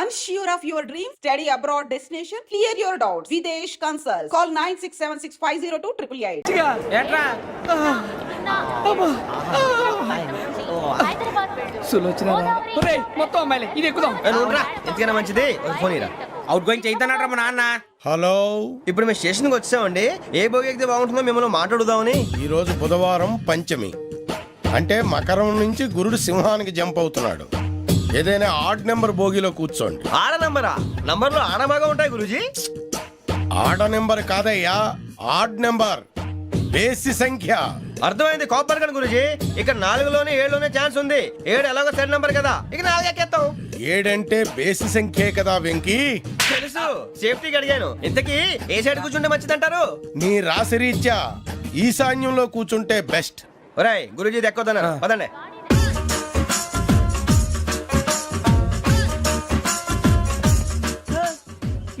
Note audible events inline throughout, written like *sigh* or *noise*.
Unsure of your dream? Study abroad destination? Clear your doubts. Videsh Consult. Call 9676502888. ఏట్రా? సులోచన ఒరేయ్, మొత్తం అమ్మాయిలే ఇది ఎక్కుదాం. ఎందుకైనా మంచిది? ఒక ఫోన్ ఇరా. అవుట్ గోయింగ్ చేద్దానట్రా మా నాన్న. హలో. ఇప్పుడు మేము స్టేషన్కి వచ్చామండి. ఏ బోగి ఎక్కితే బాగుంటుందో మిమ్మల్ని మాట్లాడుదామని. ఈరోజు బుధవారం పంచమి. అంటే మకరం నుంచి గురుడు సింహానికి జంప్ అవుతున్నాడు. ఏదైనా ఆడ్ నెంబర్ బోగిలో కూర్చోండి. ఆడ నంబరా? నంబర్లో ఆడ బాగా ఉంటాయి గురూజీ. ఆడ నెంబర్ కాదయ్యా ఆడ్ నెంబర్. బేసి సంఖ్య. అర్థమైంది కాపర్ కానీ గురూజీ. ఇక్కడ నాలుగులోనే ఏడులోనే ఛాన్స్ ఉంది. ఏడు ఎలాగో సెడ్ నంబర్ కదా. ఇక నాలుగు ఎక్కేస్తాం. ఏడంటే బేసి సంఖ్యే కదా వెంకీ. తెలుసు. సేఫ్టీకి అడిగాను. ఇంతకీ ఏ సైడ్ కూర్చుంటే మంచిదంటారు? నీ రాశిరీత్యా ఈశాన్యంలో కూర్చుంటే బెస్ట్. ఒరాయ్ గురూజీ దెక్కొద్దన్నారు పదండి.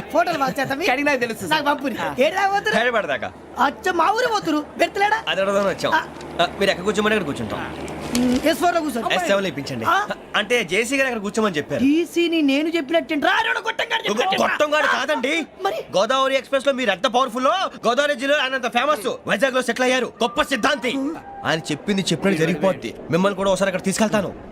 ఫోటోలు కడిగి నాకు తెలుసు నాకు పంపుని. ఏడా పడదాకా అచ్చ మా ఊరు పోతురు? పెడతలేడా? అది వచ్చాం. మీరు ఎక్కడ కూర్చోమని అక్కడ కూర్చుంటాం. ఎస్ ఫోర్లో కూర్చో ఎస్ సెవెన్ ఇప్పించండి? అంటే జేసీ గారు అక్కడ కూర్చోమని చెప్పారు. టీసీని నేను చెప్పినట్టు రాడు. గొప్పం గారు కాదండి. మరి? గోదావరి ఎక్స్ప్రెస్లో మీరు ఎంత పవర్ఫుల్ గోదావరి జిల్లా ఆయన అంత ఫేమస్ వైజాగ్లో సెటిల్ అయ్యారు. గొప్ప సిద్ధాంతి. ఆయన చెప్పింది చెప్పినట్టు జరిగిపోద్ది. మిమ్మల్ని కూడా ఒకసారి అక్కడ తీసుకెళ్తాను.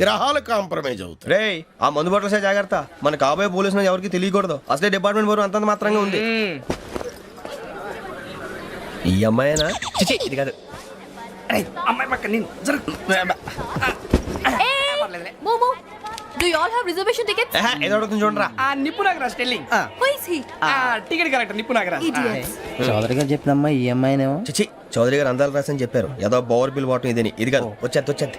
గ్రహాలు కాంప్రమైజ్ అవుతాయి. రేయ్ ఆ మందు బట్టలసే జాగ్రత్త. మన కాబోయే పోలీసులు ఎవరికి తెలియకూడదు. అసలే డిపార్ట్మెంట్ బోరు అంతంత మాత్రంగా ఉంది. ఈ అమ్మాయినా? చిచి, ఇది కాదు. అమ్మాయి పక్క నేను జరుగు Momo, do you all have reservation tickets? ఏహే, ఏదో అడుగుతుంది చూడరా. ఆ నిప్పు Nagaraj telling Who is he? ఆ టికెట్ కరెక్ట్ నిప్పు నాగరాజ్. Idiots. చౌదరి గారు చెప్పినమ్మా ఈ అమ్మాయినేమో. చిచి చౌదరి గారు అందాలు రాసని చెప్పారు. ఏదో బోర్ బిల్ వాటం ఇదని. ఇది కాదు వచ్చేది వచ్చేది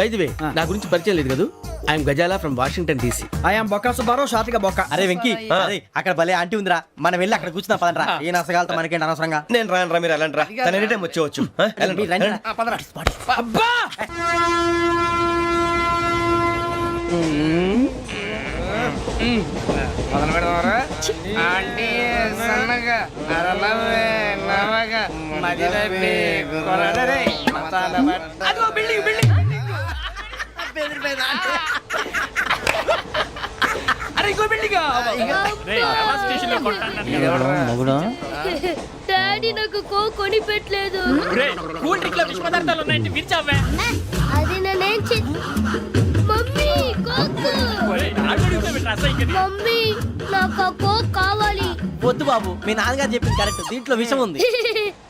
వే నా గురించి పరిచయం లేదు కదా? I'm Gazala from Washington DC I am Bokka Subbarao షాతిక బొక్క అరే వెంకీ అరే అక్కడ భలే ఆంటీ ఉందిరా. మనం వెళ్ళి అక్కడ కూర్చున్నా పదనరా ఏ నసగాలతో మనకేంటి అనవసరంగా? నేను రాను రా మీరు ఎలాంటి రా తన ఎనీ టైం వచ్చేవచ్చు ఆ, వెళ్ళండి, మీరు రండి. వెళ్ళండి. అబ్బా! మొదలు పెడదామరా. ఆంటీ సన్నగా నరలవే నవగా మదిరపి కొరడరే మతాల బట్ట. అదిగో బిల్డింగ్ బిల్డింగ్ అరే ఇంకో బిల్డింగ్ మగుడు? డాడీ నాకు కో కొని పెట్టలేదు కూల్ డ్రింక్లో విష పదార్థాలు ఉన్నాయంటే విరిచావే అది నేనేం చే మమ్మీ కోక్. మమ్మీ నాకు ఆ కోక్ కావాలి. వద్దు బాబు మీ నాన్నగారు చెప్పింది కరెక్ట్. దీంట్లో విషయం ఉంది. *laughs*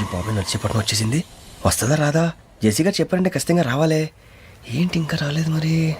ఈ బాబు నడిచేపట్నం వచ్చేసింది. వస్తుందా రాదా? జెసి గారు చెప్పారంటే ఖచ్చితంగా రావాలే. ఏంటి ఇంకా రాలేదు మరి?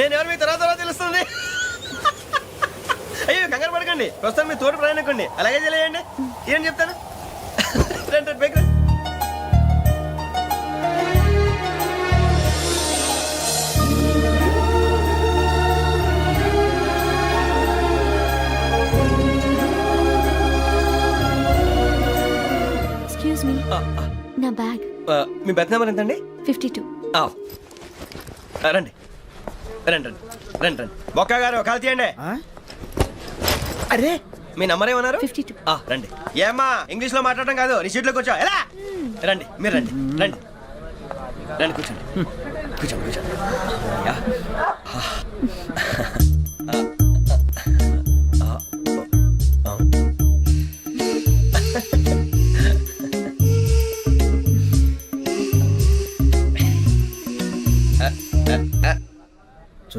నేను ఎవరు మీ తర్వాత తర్వాత తెలుస్తుంది? అయ్యో కంగారు పడకండి. ప్రస్తుతం మీ తోటి ప్రయాణకండి అలాగే తెలియండి ఏం చెప్తాను రండి రండి బైక్ రండి. ఎక్స్క్యూజ్ మీ నా బ్యాగ్. మీ బెత్ నెంబర్ ఎంతండి? ఫిఫ్టీ టూ రండి. రండి రండి రండి రండి. బొక్క గారు కాల్ తీయండి. అరే! మీ నంబర్ ఏమన్నారు? Fifty two. ఆ, రండి. ఏమ్మా ఇంగ్లీష్లో మాట్లాడడం కాదు నీ సీట్లోకి వచ్చా ఎలా? రండి మీరు రండి రండి. రండి కూర్చోండి. కూర్చోండి కూర్చోండి. యా. *laughs*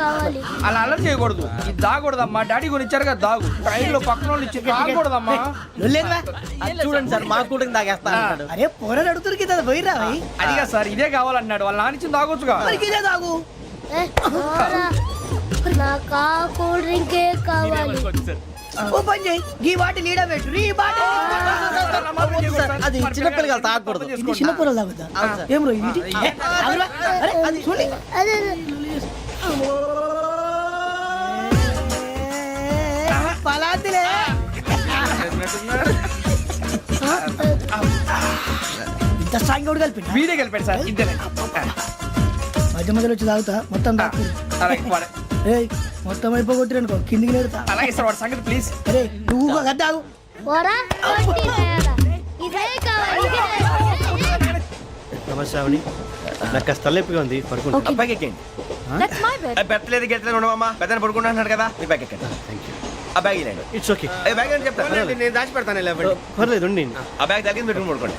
కావాలి. అలా అల్లరి చేయకూడదు. ఇది దాగకూడదమ్మా. డాడీ కొని ఇచ్చారు కదా దాగు. ట్రైన్లో పక్కన వాళ్ళు ఇచ్చి దాగకూడదమ్మా లేదువా? చూడండి సార్ మా కూడా తాగేస్తా అన్నాడు. అరే పోరాడు అడుగుతారు కదా పోయిరా. అదిగా సార్ ఇదే కావాలన్నాడు. వాళ్ళ నానిచ్చింది తాగొచ్చుగా. మరి ఇదే తాగు. ఏ, పోరా. నాకు ఆ కూల్ డ్రింకే కావాలి. ఓ పని చేయి. ఈ బాటి లీడ పెట్టు. ఈ బాటి అది చిన్నపిల్లలు తాగకూడదు. ఇది చిన్న పొరలు తాగుతా. ఏం రో ఇది ఏ, ఆగురా. అరే అది చూడండి అదే. పలాతిలే. ఇంత స్ట్రాంగ్ కూడా కలిపి వీడే గెలిపాడు సార్ ఇంతేనే మధ్య మధ్యలో వచ్చి తాగుతా మొత్తం తాకు అలాగే వాడు- ఏయ్ మొత్తం అయిపోగొట్టి అనుకో కిందికి నేడుతా అలాగే సార్ వాడు సంగతి ప్లీజ్ అరే నువ్వు ఇదే. నమస్తే శ్రావణి నాకు కాస్త తలెప్పిగా ఉంది పడుకుంటా అబ్బాయికి ఎక్కండి దట్స్ మై బెడ్ పెట్టలేదు గెట్టలేదు ఉండవమ్మా. పెద్దని పడుకుంటున్నాడు కదా. మీ బ్యాగ్ ఎక్కండి. ఆ బ్యాగ్ ఇలాండి ఇట్స్ ఓకే బ్యాగ్ అని చెప్తాను? నేను దాచి పెడతాను లేవండి పర్లేదు ఆ బ్యాగ్ తగ్గింది పెట్టుకుని పడుకోండి.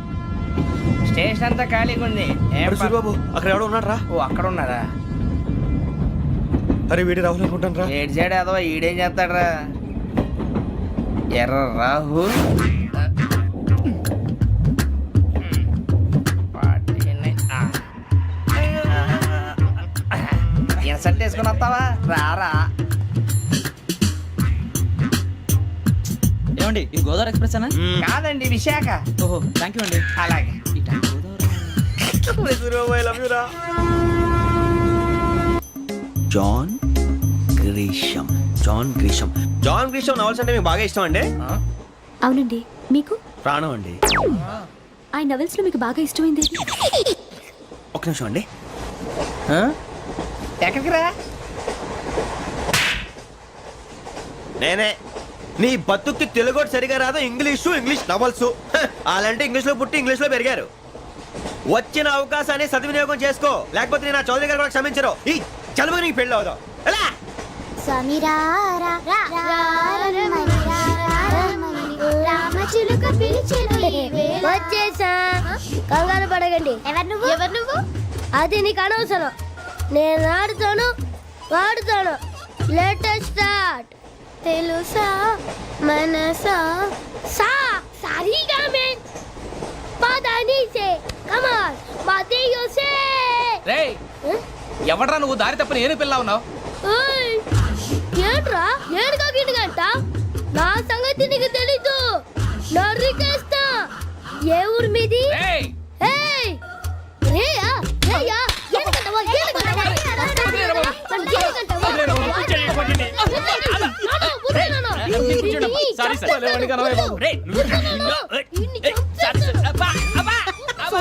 స్టేషన్ అంతా ఖాళీగా ఉంది. ఏం అరే ప- సూరిబాబు అక్కడ ఎవడో ఉన్నాడు రా ఓ అక్కడ ఉన్నారా అరే వీడి రాహుల్ అనుకుంటాను రా ఏడు సైడ్ అదో ఈడేం చేస్తాడరా? ఎర్ర రాహు. ఇన్సర్ట్ వేసుకుని వస్తావా? రారా. ఏమండి ఇది గోదావరి ఎక్స్ప్రెస్ అనా కాదండి విశాఖ. ఓహో థ్యాంక్ యూ అండి. అలాగే. John Grisham John Grisham John Grisham novels అంటే మీకు బాగా ఇష్టం అండి? అవునండి. మీకు? ప్రాణం అండి. ఆ నవెల్స్లో మీకు బాగా ఇష్టమైంది ఒక్క నిమిషం అండి. ఎక్కడికి రా? నేనే. నీ బతుక్కి తెలుగు సరిగా రాదు ఇంగ్లీషు ఇంగ్లీష్ నవల్స్ అలాంటి ఇంగ్లీష్లో పుట్టి ఇంగ్లీష్లో పెరిగారు. వచ్చిన అవకాశాన్ని సద్వినియోగం చేసుకో. లేకపోతే నేను నా చౌదరి గారు కూడా క్షమించరు ఈ చదువు నీకు పెళ్ళి అవుదాం. ఎలా? రామచిలుక వచ్చేసా. కంగారు పడగండి ఎవరు నువ్వు? ఎవరు నువ్వు? అది నీకు అనవసరం. నేను ఆడుతాను వాడుతాను. లేటెస్ట్ స్టార్ట్ తెలుసా? మనసా? సా సారీగా మెన్ పదని సే కమాన్ రే ఎవడ్రా నువ్వు దారి తప్పని ఏను పిల్ల ఉన్నావు ఏంట్రా నా సంగతి నీకు తెలీదు నరికేస్తా ఏ ఊరు మీది సారీ సార్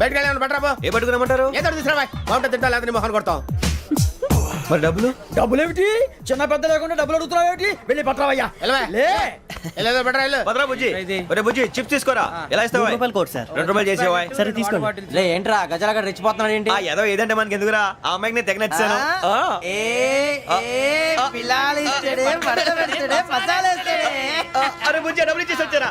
బయటకు వెళ్ళాను బట్రా ఏ పట్టుకురమ్మంటారు ఏదో తీసుకురావా బాగుంటుంది తింటా లేదా నీ మొహాన్ని కొడతాం మరి డబ్బులు? డబ్బులు ఏమిటి చిన్న పెద్ద లేకుండా డబ్బులు అడుగుతున్నావు ఏమిటి వెళ్ళి పట్టరావయ్యా వెళ్ళవా? లే. వెళ్ళేదో బెటర్ వెళ్ళు. భద్రా బుజ్జి. ఒరే బుజ్జి చిప్స్ తీసుకోరా? ఎలా ఇస్తావా రూపాయలు కోట్ సార్. రెండు రూపాయలు చేసేవా సరే తీసుకోండి. లే ఏంట్రా గజలగడ రెచ్చిపోతున్నాడు ఏంటి? ఆ ఏదో ఏదంటే మనకి ఎందుకురా? ఆ అమ్మాయికి నేను తెగ నచ్చాను అరే బుజ్జి డబ్బులు ఇచ్చేసి వచ్చారా?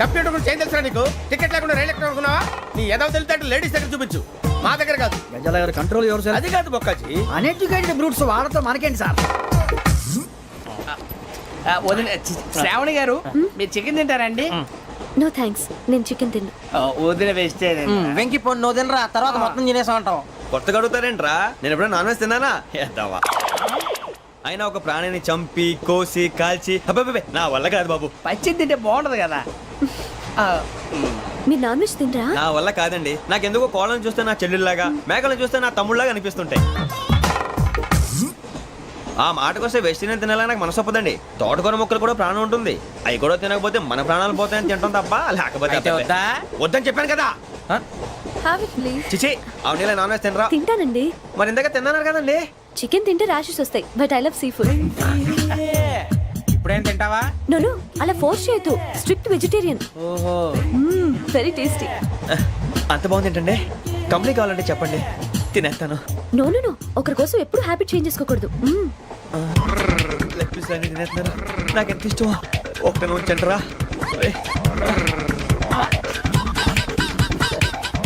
కంప్యూటర్ గురించి ఏం తెలుసా నీకు? టికెట్ లేకుండా రైలు ఎక్కడ అనుకున్నావా? నీ ఏదో తెలితే అంటే లేడీస్ దగ్గర చూపించు. మా దగ్గర కాదు. గజలగారు కంట్రోల్ ఎవరు సార్? అది కాదు బొక్కాజీ. అన్ఎడ్యుకేటెడ్ బ్రూట్స్ వాడతో మనకేంటి సార్? వదిన శ్రావణి గారు మీరు చికెన్ తింటారండి? నో థ్యాంక్స్ నేను చికెన్ తిన్నా. వదిన వేస్తే వెంకి పొన్ను నువ్వు తినరా. తర్వాత మొత్తం తినేసా ఉంటాం కొత్తగా అడుగుతారేంట్రా? నేను ఎప్పుడైనా నాన్ వెజ్ తిన్నానా? ఎద్దావా అయినా ఒక ప్రాణిని చంపి కోసి కాల్చి నా వల్ల కాదు బాబు. పచ్చి తింటే బాగుంటది కదా. ఆ, మీరు నాన్ వెజ్ తినరా నా వల్ల కాదండి. నాకెందుకో కోళ్ళని చూస్తే నా చెల్లెళ్ళలాగా మేకలను చూస్తే నా తమ్ముళ్ళలాగా అనిపిస్తుంటాయి. ఆ మాటకొస్తే వెస్టిరియన్ తినాలని నాకు మనసు ఒప్పదండి. తోటకూర మొక్కలు కూడా ప్రాణం ఉంటుంది. అవి కూడా తినకపోతే మన ప్రాణాలు పోతాయని తింటాం తప్ప లేకపోతే అయితే అబ్బబ్బే. వద్దా? వద్దని చెప్పాను కదా. హ్యావ్ ఇట్ ప్లీజ్ చిచి అవునీ నాన్ వెజ్ తినరా? తింటానండి. మరి ఇందాక తిన్నాను కదండి చికెన్ తింటే ర్యాషెస్ వస్తాయి but I love sea food ఇప్పుడేం తింటావా? నోను అలా ఫోర్స్ చేయొద్దు. స్ట్రిక్ట్ వెజిటేరియన్ ఓహో. వెరీ టేస్టీ అంత బాగుంది ఏంటండి? కంప్లీట్ కావాలంటే చెప్పండి. తినేస్తాను. నో నో నో ఒకరి కోసం ఎప్పుడు హ్యాబిట్ చేంజ్ చేసుకోకూడదు. మ్మ్. లెగ్ పీస్ అన్ని తినేస్తున్నాను. నాకు ఎంత ఇష్టం ఒకటే ఉంచండిరా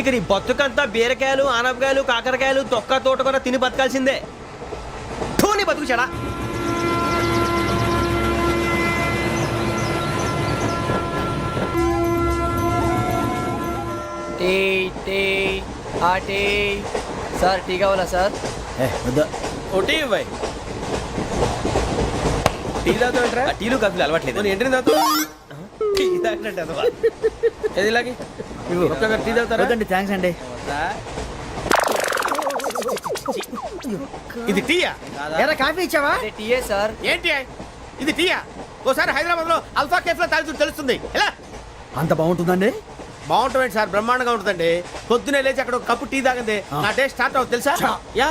ఇక నీ బతుకంతా బీరకాయలు ఆనపకాయలు కాకరకాయలు తొక్క తోట కూడా తిని బతకాల్సిందే. థూ, నీ బతుకు చెడా. టీ టీ ఆ టీ. సార్ టీ కావాలా సార్? ఇవ్వాయి టీ తాగుతాంట్రా ఆ టీలు కాఫీలు అలవాట్లేదు. ఎంట్రీ తాగుతా టీ అదవా. ఏది ఇలాగే? టీ తాగుతారా? వద్దండి థ్యాంక్స్ అండి. ఇది టీయా? ఎరా కాఫీ ఇచ్చావా? టీయే సార్. ఏంటి? ఇది టీయా? ఓసారి హైదరాబాద్లో అల్ఫా కేఫ్లో తాగుతూ తెలుస్తుంది. ఎలా? అంత బాగుంటుందండి? బాగుంటుంది సార్ బ్రహ్మాండంగా ఉంటుందండి. పొద్దునే లేచి అక్కడ ఒక కప్పు టీ తాగింది. నా డే స్టార్ట్ అవుతుంది తెలుసా? యా.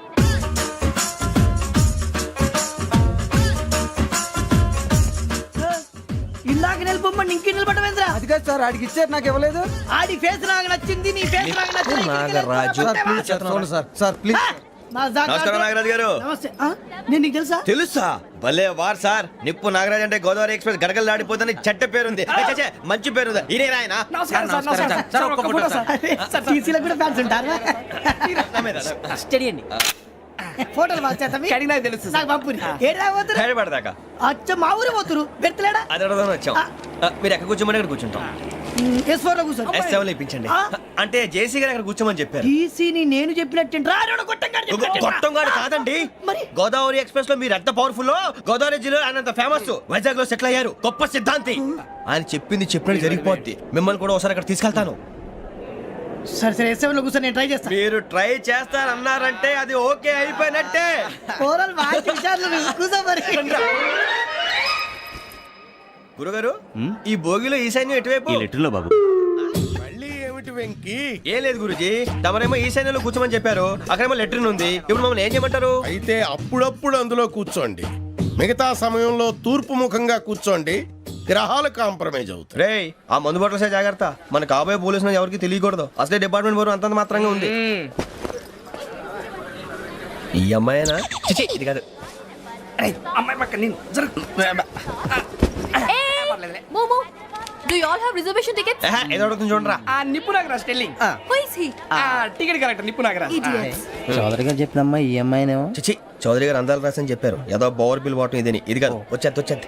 ఇంకే నిలబడమేంద్రా అది కాదు సార్ ఆడికి ఇచ్చారు నాకు ఇవ్వలేదు. ఆడి ఫేస్ నాకు నచ్చింది నీ ఫేస్ నాకు నచ్చింది నాగరాజు. సార్ సార్ ప్లీజ్ నమస్కారం నాగరాజు గారు. నమస్తే? నేను నీకు తెలుసా? తెలుసా? భలే వార్ సార్. నిప్పు నాగరాజ్ అంటే గోదావరి ఎక్స్ప్రెస్ గడగలు దాడిపోతుంది చెట్ట పేరుంది. మంచి పేరుంది. ఇదే ఆయన నమస్కారం సార్ నమస్కారం సార్. ఒక్క ఫోటో సార్. సార్. టీసీలో కూడా ఫ్యాన్స్ ఉంటారా? ఫోటోలు పాస్ చేస్తాం కడిగి నాకు తెలుసు నాకు పంపుని. ఏడు రాబోతురు హైదరాబాద్ అచ్చ మా ఊరు పోతురు? పెడతలేడా అది అడగదామని వచ్చాం. ఆ, మీరు ఎక్కడ కూర్చోమని అక్కడ కూర్చుంటాం. ఎస్ ఫోర్లో కూర్చోండి ఎస్ సెవెన్ ఇప్పించండి. ఆ? అంటే జేసీ గారు అక్కడ కూర్చోమని చెప్పారు. టీసీని నేను చెప్పినట్టు రాడు కొట్టంగా గొట్టం గారు కాదండి. మరి? గోదావరి ఎక్స్ప్రెస్లో మీరు ఎంత పవర్ఫుల్ గోదావరి జిల్లా ఆయన అంత ఫేమస్ వైజాగ్లో సెటిల్ అయ్యారు. గొప్ప సిద్ధాంతి. ఆయన చెప్పింది చెప్పినట్టు జరిగిపోద్ది. మిమ్మల్ని కూడా ఒకసారి అక్కడ తీసుకెళ్తాను. సరే సరే ఎస్ సెవెన్లో కూర్చొని నేను ట్రై చేస్తాను మీరు ట్రై చేస్తారన్నారంటే అది ఓకే అయిపోయినట్టే. కూర్చో మరి. గురుగారు ఈ భోగిలో ఈశాన్యం ఎటువైపు? లెటర్లో బాబు. మళ్ళీ ఏమిటి వెంకీ? ఏం లేదు గురుజీ తమరేమో ఈశాన్యంలో కూర్చోమని చెప్పారు. అక్కడేమో లెటర్ ఉంది. ఇప్పుడు మమ్మల్ని ఏం చేయమంటారు? అయితే అప్పుడప్పుడు అందులో కూర్చోండి. మిగతా సమయంలో తూర్పు ముఖంగా కూర్చోండి. గ్రహాలు కాంప్రమైజ్ అవుతాయి. రేయ్ ఆ మందు బాటలసే జాగ్రత్త. మన కాబోయే పోలీసులు ఎవరికి తెలియకూడదు. అసలే డిపార్ట్మెంట్ బోరు అంతంత మాత్రంగా ఉంది. ఈ అమ్మాయినా? చిచి ఇది కాదు. అమ్మాయి పక్క నేను momo do you all have reservation tickets ఏహే, ఏదో అడుగుతుంది చూడరా. ఆ నిప్పు Nagaraj telling who is he ఆ టికెట్ కరెక్ట్ నిప్పు నాగరాజ్. ఇడియట్స్ చౌదరి గారు చెప్పినమ్మా ఈ అమ్మాయినేమో. చిచి చౌదరి గారు అందాలు రాసని చెప్పారు. ఏదో బోర్ బిల్ బాటం ఇదని. ఇది కాదు వచ్చేది వచ్చేది.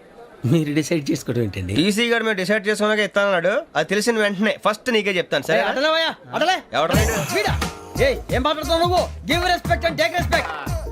మీరు డిసైడ్ చేసుకోవడం ఏంటండి? టీసీ గారు మేము డిసైడ్ చేసుకున్నాక ఇస్తానన్నాడు. అది తెలిసిన వెంటనే ఫస్ట్ నీకే చెప్తాను సరే అడలేవయ్యా అడలే ఎవడ వీడా? ఏయ్ ఏం మాట్లాడుతున్నావు నువ్వు? Give respect and take respect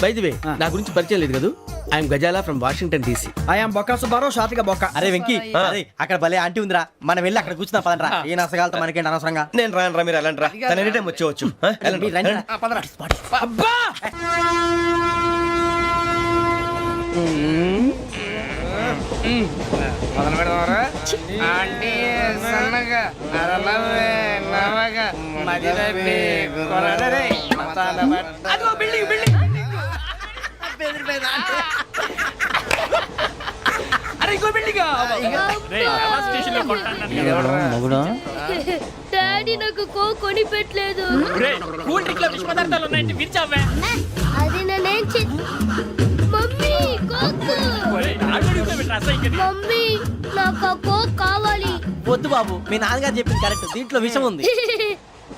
by the way ఆ. నా గురించి పరిచయం లేదు కదా? I'm Gazala from Washington DC I am Bokka Subbarao షాతిక బొక్క అరే వెంకీ అరే అక్కడ భలే ఆంటీ ఉందిరా. మనం వెళ్ళి అక్కడ కూర్చున్నా పదనరా ఏ నసగాలతో మనకేంటి అనవసరంగా? నేను రాను రా మీరు రా తన ఎనీ టైం వచ్చేవచ్చు. అబ్బా మొదలు పెడదామరా ఆంటీ సన్నగా అరలవే నవగా మదిరపి కొరడరే మతాల అదిగో బిల్డింగ్ బిల్డింగ్. అరే ఇంకో బిల్డింగ్ డాడీ నాకు కో కొని పెట్టలేదు కూల్ డ్రింక్లో విష పదార్థాలు ఉన్నాయంటే విరిచావే. అది నేనేం చే మమ్మీ కోక్. మమ్మీ నాకు కోక్ కావాలి. వద్దు బాబు మీ నాన్నగారు చెప్పింది కరెక్ట్ దీంట్లో విషయం ఉంది. *laughs*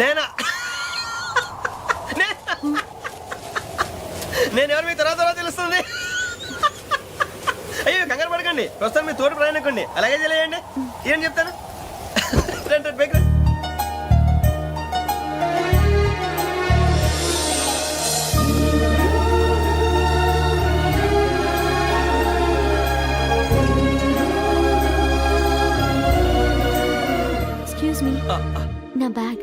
నేనా? నేను? ఎవరు మీ తర్వాత తర్వాత తెలుస్తుంది వెళ్ళకండి ప్రస్తుతం మీ తోటి ప్రయాణకండి. అలాగే తెలియండి. ఏం చెప్తాను? రండి, నా బ్యాగ్.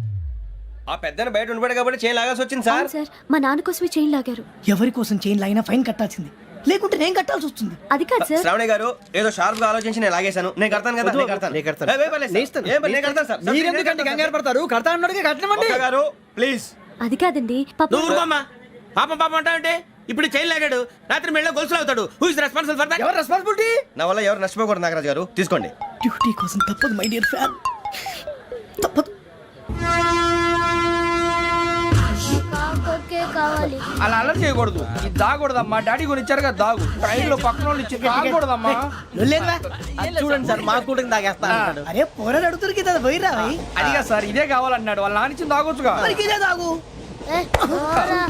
ఆ పెద్దని బయట ఉండిపోయాడు కాబట్టి చేయి లాగాల్సి వచ్చింది సార్. సార్ మా నాన్న కోసమే చైన్ లాగారు. ఎవరి కోసం చైన్ లాగినా ఫైన్ కట్టాల్సింది. లేకుంటే నేను కట్టాల్సి వస్తుంది. అది కాదు సార్. శ్రావణి గారు ఏదో షార్ప్గా ఆలోచించి నేను లాగేశాను. నేను కడతాను కదా నేను కడతాను. నేను కడతాను. ఏ, పర్లేదు సార్. ఏ, పర్లేదు, నేను కడతాను సార్. సార్, మీరెందుకంటే నేను కంగారు పడతారు? కడతా కట్టమండి ఒక్క గారు ప్లీజ్ అది కాదండి పాప నువ్వు ఊరుకోమ్మా. పాపం పాపం అంటావంటే? ఇప్పుడు చైన్ లాగాడు. రాత్రి మెళ్ళ గొలుసులు అవుతాడు. Who is responsible for that ఎవరు రెస్పాన్సిబిలిటీ నా వల్ల ఎవరు నష్టపోకూడదు నాగరాజు గారు. తీసుకోండి. డ్యూటీ కోసం తప్పదు మై డియర్ ఫ్యాన్ తప్పదు. కావాలి. అలా అలర్ చేయకూడదు. ఇది దాగకూడదమ్మా. డాడీ కొని ఇచ్చారు కదా దాగు. ట్రైన్లో పక్కన వాళ్ళు ఇచ్చి దాగకూడదమ్మా. చూడండి సార్ మా కూడా దాగేస్తా అరే పోరాడు అడుగుతారు కదా పోయిరా అదిగా సార్ ఇదే కావాలన్నాడు. వాళ్ళ నానిచ్చింది తాగొచ్చుగా ఇదే తాగు ఏ, పోరా.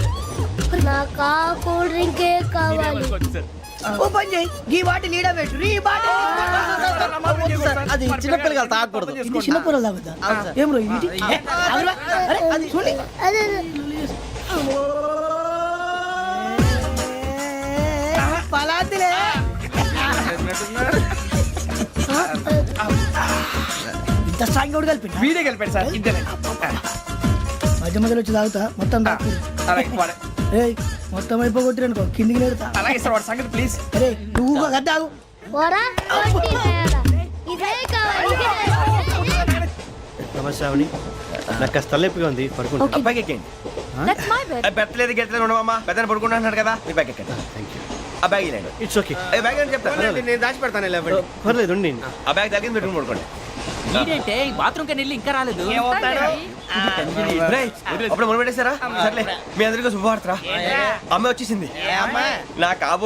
నాకు ఆ కూల్ డ్రింకే కావాలి. ఓ పని చేయి. ఈ బాటి లీడ పెట్టు. ఈ బాటి అది చిన్నపిల్లలు తాగకూడదు. ఇది చిన్న పొరలు తాగుతా ఏం రో ఇది అది చూడండి పలాతిలే ఇంత స్ట్రాంగ్ కూడా కలిపి వీడే కలిపాడు సార్ ఇద్దరే మధ్య మధ్యలో వచ్చి తాగుతా మొత్తం ఏయ్ మొత్తం అయిపోగొట్టిరనుకో కిందికి నేడుతా అలాగే సార్ వాడు సంగతి ప్లీజ్ అరే నువ్వు కదా తాగు పోరా కొట్టి తేడా. ఇదే కావాలి ఇదే. నమస్తే శ్రావణి నాకు కాస్త తలెప్పిగా ఉంది పడుకుంటా బ్యాగ్ ఎక్కండి దట్స్ మై బెడ్ ఆ, పెట్టలేదు గెట్టలేదు ఉండవమ్మా. పెద్దని పడుకుంటున్నాడు కదా. మీ బ్యాగ్ ఎక్కండి. థ్యాంక్ యూ ఆ బ్యాగ్ ఇలాండి ఇట్స్ ఓకే ఏ బ్యాగ్ అని చెప్తాను నేను దాచి పెడతాను పర్లేదు ఉండి ఆ బ్యాగ్ తగ్గింది పెట్టుకుని పడుకోండి. బాత్రూమ్కి వెళ్ళి ఇంకా రాలేదు. రేయ్, అప్పుడు మొదలు పెట్టేశారా? సర్లే. మీ అందరికీ శుభవార్తరా అమ్మ వచ్చేసింది. నా కాబో